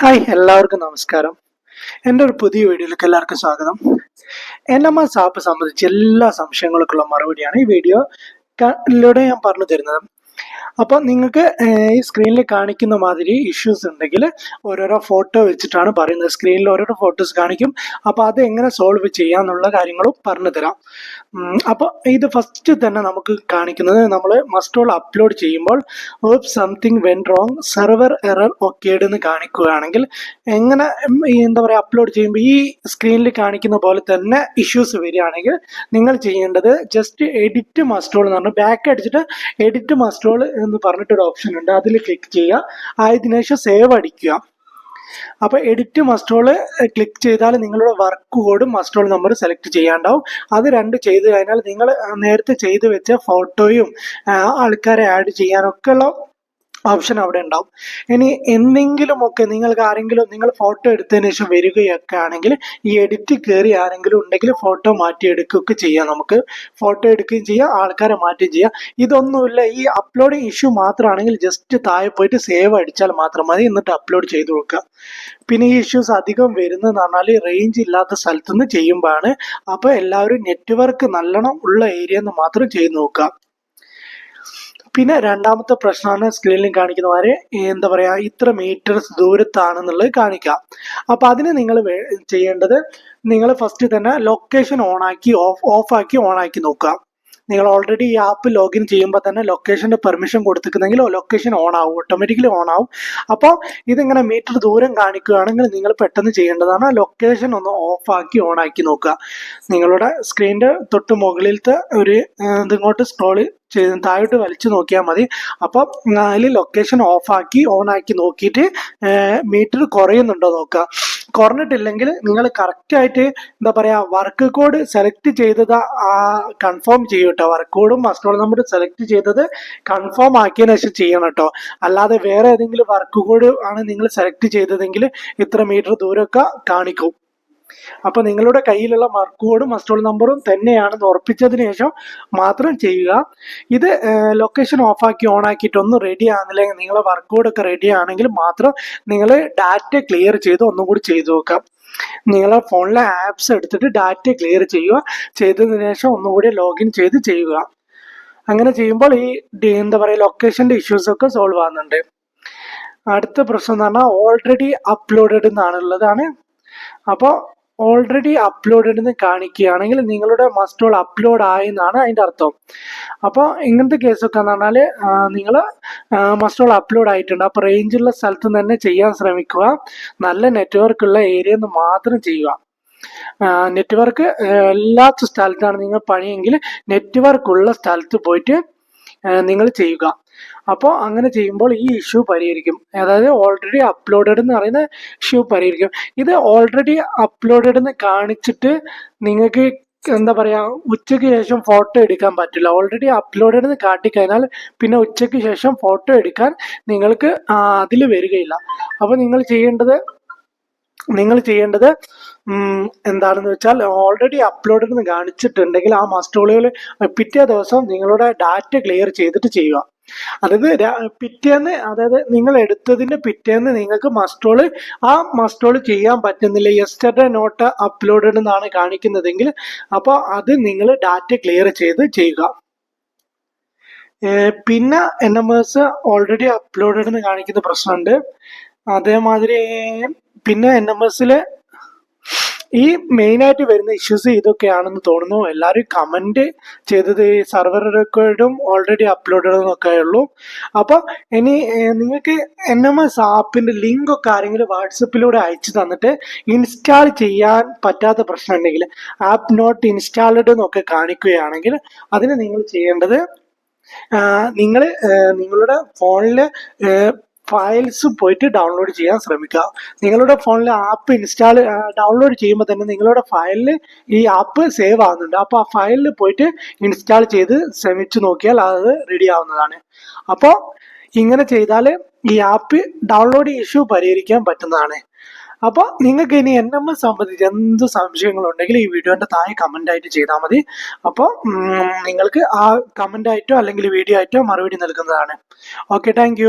Hi എല്ലാവർക്കും നമസ്കാരം. എന്റെ ഒരു പുതിയ വീഡിയോയിലേക്ക് എല്ലാവർക്കും സ്വാഗതം. എൻ എം എസ് ആപ്പ് സംബന്ധിച്ച് എല്ലാ സംശയങ്ങൾക്കുള്ള മറുപടിയാണ് ഈ വീഡിയോ ിലൂടെ ഞാൻ പറഞ്ഞു തരുന്നത്. അപ്പോൾ നിങ്ങൾക്ക് ഈ സ്ക്രീനിൽ കാണിക്കുന്ന മാതിരി ഇഷ്യൂസ് ഉണ്ടെങ്കിൽ ഓരോരോ ഫോട്ടോ വെച്ചിട്ടാണ് പറയുന്നത്. സ്ക്രീനിൽ ഓരോരോ ഫോട്ടോസ് കാണിക്കും. അപ്പോൾ അത് എങ്ങനെ സോൾവ് ചെയ്യാമെന്നുള്ള കാര്യങ്ങളും പറഞ്ഞു തരാം. അപ്പോൾ ഇത് ഫസ്റ്റ് തന്നെ നമുക്ക് കാണിക്കുന്നത് നമ്മൾ മസ്റ്റോൾ അപ്ലോഡ് ചെയ്യുമ്പോൾ oops something went wrong server error occurred എന്ന് കാണിക്കുകയാണെങ്കിൽ എങ്ങനെ എന്താ പറയുക അപ്ലോഡ് ചെയ്യുമ്പോൾ ഈ സ്ക്രീനിൽ കാണിക്കുന്ന പോലെ തന്നെ ഇഷ്യൂസ് വരികയാണെങ്കിൽ നിങ്ങൾ ചെയ്യേണ്ടത് ജസ്റ്റ് എഡിറ്റ് മസ്റ്റോൾ എന്ന് പറഞ്ഞു ബാക്ക് അടിച്ചിട്ട് എഡിറ്റ് മസ്റ്റോൾ എന്ന് പറഞ്ഞിട്ടൊരു ഓപ്ഷൻ ഉണ്ട്. അതിൽ ക്ലിക്ക് ചെയ്യുക. ആയതിനു ശേഷം സേവ് അടിക്കുക. അപ്പോൾ എഡിറ്റ് മസ്റ്റോൾ ക്ലിക്ക് ചെയ്താൽ നിങ്ങളുടെ വർക്ക് കോഡും മസ്റ്റോൾ നമ്പർ സെലക്ട് ചെയ്യാണ്ടാവും. അത് രണ്ട് ചെയ്ത് കഴിഞ്ഞാൽ നിങ്ങൾ നേരത്തെ ചെയ്തു വെച്ച ഫോട്ടോയും ആൾക്കാരെ ആഡ് ചെയ്യാനൊക്കെ ഉള്ള ഓപ്ഷൻ അവിടെ ഉണ്ടാവും. ഇനി എന്തെങ്കിലുമൊക്കെ നിങ്ങൾക്ക് ആരെങ്കിലും നിങ്ങൾ ഫോട്ടോ എടുത്തതിന് ശേഷം വരികയൊക്കെ ആണെങ്കിൽ ഈ എഡിറ്റ് കയറി ആരെങ്കിലും ഉണ്ടെങ്കിൽ ഫോട്ടോ മാറ്റിയെടുക്കുകയൊക്കെ ചെയ്യാം നമുക്ക്. ഫോട്ടോ എടുക്കുകയും ചെയ്യാം ആൾക്കാരെ മാറ്റുകയും ചെയ്യാം. ഇതൊന്നുമില്ല ഈ അപ്ലോഡിങ് ഇഷ്യൂ മാത്രമാണെങ്കിൽ ജസ്റ്റ് താഴെ പോയിട്ട് സേവ് അടിച്ചാൽ മാത്രം മതി എന്നിട്ട് അപ്ലോഡ് ചെയ്ത് കൊടുക്കുക. പിന്നെ ഈ ഇഷ്യൂസ് അധികം വരുന്നതെന്ന് പറഞ്ഞാൽ റേഞ്ച് ഇല്ലാത്ത സ്ഥലത്തുനിന്ന് ചെയ്യുമ്പോഴാണ്. അപ്പോൾ എല്ലാവരും നെറ്റ്വർക്ക് നല്ലോണം ഉള്ള ഏരിയ എന്ന് മാത്രം ചെയ്ത് നോക്കുക. പിന്നെ രണ്ടാമത്തെ പ്രശ്നമാണ് സ്ക്രീനിൽ കാണിക്കുന്ന എന്താ പറയാ ഇത്ര മീറ്റേഴ്സ് ദൂരത്താണെന്നുള്ളത് കാണിക്കാം അപ്പൊ അതിന് നിങ്ങൾ ചെയ്യേണ്ടത് നിങ്ങൾ ഫസ്റ്റ് തന്നെ ലൊക്കേഷൻ ഓൺ ആക്കി ഓഫ് ഓഫ് ആക്കി ഓൺ ആക്കി നോക്കുക. നിങ്ങൾ ഓൾറെഡി ഈ ആപ്പ് ലോഗിൻ ചെയ്യുമ്പോൾ തന്നെ ലൊക്കേഷന്റെ പെർമിഷൻ കൊടുത്തിട്ടുണ്ടെങ്കിൽ ലൊക്കേഷൻ ഓൺ ആവും ഓട്ടോമാറ്റിക്കലി ഓൺ ആവും. അപ്പോൾ ഇതിങ്ങനെ മീറ്റർ ദൂരം കാണിക്കുകയാണെങ്കിൽ നിങ്ങൾ പെട്ടെന്ന് ചെയ്യേണ്ടതാണ് ലൊക്കേഷൻ ഒന്ന് ഓഫ് ആക്കി ഓൺ ആക്കി നോക്കുക. നിങ്ങളുടെ സ്ക്രീനിന്റെ തൊട്ട് മുകളിലത്തെ ഒരു ഇതിങ്ങോട്ട് സ്ക്രോൾ ചെയ്ത് താഴോട്ട് വലിച്ചു നോക്കിയാൽ മതി. അപ്പോൾ അതിൽ ലൊക്കേഷൻ ഓഫ് ആക്കി ഓൺ ആക്കി നോക്കിയിട്ട് മീറ്റർ കുറയുന്നുണ്ടോ നോക്കുക. കുറഞ്ഞിട്ടില്ലെങ്കിൽ നിങ്ങൾ കറക്റ്റ് ആയിട്ട് എന്താ പറയാ വർക്ക് കോഡ് സെലക്ട് ചെയ്തത് കൺഫേം ചെയ്യും കേട്ടോ വർക്ക് കോഡും മസ്റ്റ് നമ്മൾ സെലക്ട് ചെയ്തത് കൺഫേം ആക്കിയതിനു ശേഷം ചെയ്യണം കേട്ടോ അല്ലാതെ വേറെ ഏതെങ്കിലും വർക്ക് കോഡ് ആണ് നിങ്ങൾ സെലക്ട് ചെയ്തതെങ്കിൽ ഇത്ര മീറ്റർ ദൂരമൊക്കെ കാണിക്കും. അപ്പൊ നിങ്ങളുടെ കയ്യിലുള്ള വർക്ക് കോഡും മസ്റ്റോൾ നമ്പറും തന്നെയാണെന്ന് ഉറപ്പിച്ചതിന് ശേഷം മാത്രം ചെയ്യുക. ഇത് ലൊക്കേഷൻ ഓഫ് ആക്കി ഓൺ ആക്കിയിട്ട് ഒന്നും റെഡി ആകുന്നില്ലെങ്കിൽ നിങ്ങളെ വർക്ക് കോഡ് ഒക്കെ റെഡി ആണെങ്കിൽ മാത്രം നിങ്ങൾ ഡാറ്റ ക്ലിയർ ചെയ്ത് ഒന്നും കൂടി ചെയ്തു നോക്കാം. നിങ്ങളെ ഫോണിലെ ആപ്സ് എടുത്തിട്ട് ഡാറ്റ ക്ലിയർ ചെയ്യുക. ചെയ്തതിന് ശേഷം ഒന്നും കൂടി ലോഗിൻ ചെയ്ത് ചെയ്യുക. അങ്ങനെ ചെയ്യുമ്പോൾ ഈ എന്താ പറയുക ലൊക്കേഷന്റെ ഇഷ്യൂസ് ഒക്കെ സോൾവ് ആകുന്നുണ്ട് അടുത്ത പ്രശ്നം എന്ന് പറഞ്ഞാൽ ഓൾറെഡി അപ്ലോഡഡ് എന്നാണുള്ളതാണ് അപ്പോൾ ഓൾറെഡി അപ്ലോഡഡ് എന്ന് കാണിക്കുകയാണെങ്കിൽ നിങ്ങളുടെ മസ്റ്റ് ഓൾ അപ്ലോഡ് ആയി എന്നാണ് അതിന്റെ അർത്ഥം. അപ്പോൾ ഇങ്ങനത്തെ കേസൊക്കെ എന്ന് പറഞ്ഞാൽ നിങ്ങൾ മസ്റ്റ് ഓൾ അപ്ലോഡ് ആയിട്ടുണ്ട്. അപ്പോൾ റേഞ്ചുള്ള സ്ഥലത്ത് തന്നെ ചെയ്യാൻ ശ്രമിക്കുക. നല്ല നെറ്റ്വർക്ക് ഉള്ള ഏരിയ എന്ന് മാത്രം ചെയ്യുക. നെറ്റ്വർക്ക് ഇല്ലാത്ത സ്ഥലത്താണ് നിങ്ങൾ പണിയെങ്കിൽ നെറ്റ്വർക്ക് ഉള്ള സ്ഥലത്ത് പോയിട്ട് നിങ്ങൾ ചെയ്യുക. അപ്പോൾ അങ്ങനെ ചെയ്യുമ്പോൾ ഈ ഇഷ്യൂ പരിഹരിക്കും. അതായത് ഓൾറെഡി അപ്ലോഡഡ് എന്ന് പറയുന്ന ഇഷ്യൂ പരിഹരിക്കും. ഇത് ഓൾറെഡി അപ്ലോഡഡ് എന്ന് കാണിച്ചിട്ട് നിങ്ങൾക്ക് എന്താ പറയാ ഉച്ചയ്ക്ക് ശേഷം ഫോട്ടോ എടുക്കാൻ പറ്റില്ല. ഓൾറെഡി അപ്ലോഡഡ് എന്ന് കാട്ടിക്കഴിഞ്ഞാൽ പിന്നെ ഉച്ചയ്ക്ക് ശേഷം ഫോട്ടോ എടുക്കാൻ നിങ്ങൾക്ക് അതിൽ വരികയില്ല. അപ്പോൾ നിങ്ങൾ ചെയ്യേണ്ടത് നിങ്ങൾ ചെയ്യേണ്ടത് എന്താണെന്ന് വെച്ചാൽ ഓൾറെഡി അപ്ലോഡഡ് എന്ന് കാണിച്ചിട്ടുണ്ടെങ്കിൽ ആ മസ്റ്റോളുകൾ പിറ്റേ ദിവസം നിങ്ങളുടെ ഡാറ്റ ക്ലിയർ ചെയ്തിട്ട് ചെയ്യുക. അതായത് പിറ്റേന്ന് അതായത് നിങ്ങൾ എടുത്തതിന്റെ പിറ്റേന്ന് നിങ്ങൾക്ക് മസ്റ്റോൾ ആ മസ്റ്റോൾ ചെയ്യാൻ പറ്റുന്നില്ല. യെസ്റ്റർഡേ നോട്ട് അപ്ലോഡഡ് എന്നാണ് കാണിക്കുന്നതെങ്കിൽ അപ്പോൾ അത് നിങ്ങൾ ഡാറ്റ ക്ലിയർ ചെയ്ത് ചെയ്യുക. പിന്നെ N M S already uploaded എന്ന് കാണിക്കുന്ന പ്രശ്നമുണ്ട്. അതേമാതിരി പിന്നെ എൻ എം എസിൽ ഈ മെയിൻ ആയിട്ട് വരുന്ന ഇഷ്യൂസ് ഇതൊക്കെയാണെന്ന് തോന്നുന്നു. എല്ലാവരും കമന്റ് ചെയ്തത് ഈ സർവർ റെക്കോർഡും ഓൾറെഡി അപ്ലോഡ് എന്നൊക്കെ ഉള്ളൂ. അപ്പോൾ ഇനി നിങ്ങൾക്ക് എൻ എം എസ് ഒക്കെ ആരെങ്കിലും വാട്സപ്പിലൂടെ അയച്ചു തന്നിട്ട് ഇൻസ്റ്റാൾ ചെയ്യാൻ പറ്റാത്ത പ്രശ്നം ഉണ്ടെങ്കിൽ ആപ്പ് നോട്ട് ഇൻസ്റ്റാൾഡ് എന്നൊക്കെ കാണിക്കുകയാണെങ്കിൽ അതിന് നിങ്ങൾ ചെയ്യേണ്ടത് നിങ്ങൾ നിങ്ങളുടെ ഫോണിൽ ഫയൽസ് പോയിട്ട് ഡൗൺലോഡ് ചെയ്യാൻ ശ്രമിക്കുക. നിങ്ങളുടെ ഫോണിൽ ആപ്പ് ഇൻസ്റ്റാൾ ഡൗൺലോഡ് ചെയ്യുമ്പോൾ തന്നെ നിങ്ങളുടെ ഫയലിൽ ഈ ആപ്പ് സേവ് ആകുന്നുണ്ട് അപ്പോൾ ആ ഫയലിൽ പോയിട്ട് ഇൻസ്റ്റാൾ ചെയ്ത് ശ്രമിച്ചു നോക്കിയാൽ അത് റെഡി ആവുന്നതാണ്. അപ്പോൾ ഇങ്ങനെ ചെയ്താൽ ഈ ആപ്പ് ഡൗൺലോഡ് ഇഷ്യൂ പരിഹരിക്കാൻ പറ്റുന്നതാണ്. അപ്പോൾ നിങ്ങൾക്ക് ഇനി എൻ എം എസ് സംബന്ധിച്ച് എന്ത് സംശയങ്ങളുണ്ടെങ്കിൽ ഈ വീഡിയോന്റെ താഴെ കമന്റ് ആയിട്ട് ചെയ്താൽ മതി. അപ്പോൾ നിങ്ങൾക്ക് ആ കമന്റ് ആയിട്ടോ അല്ലെങ്കിൽ വീഡിയോ ആയിട്ടോ മറുപടി നൽകുന്നതാണ്. Okay thank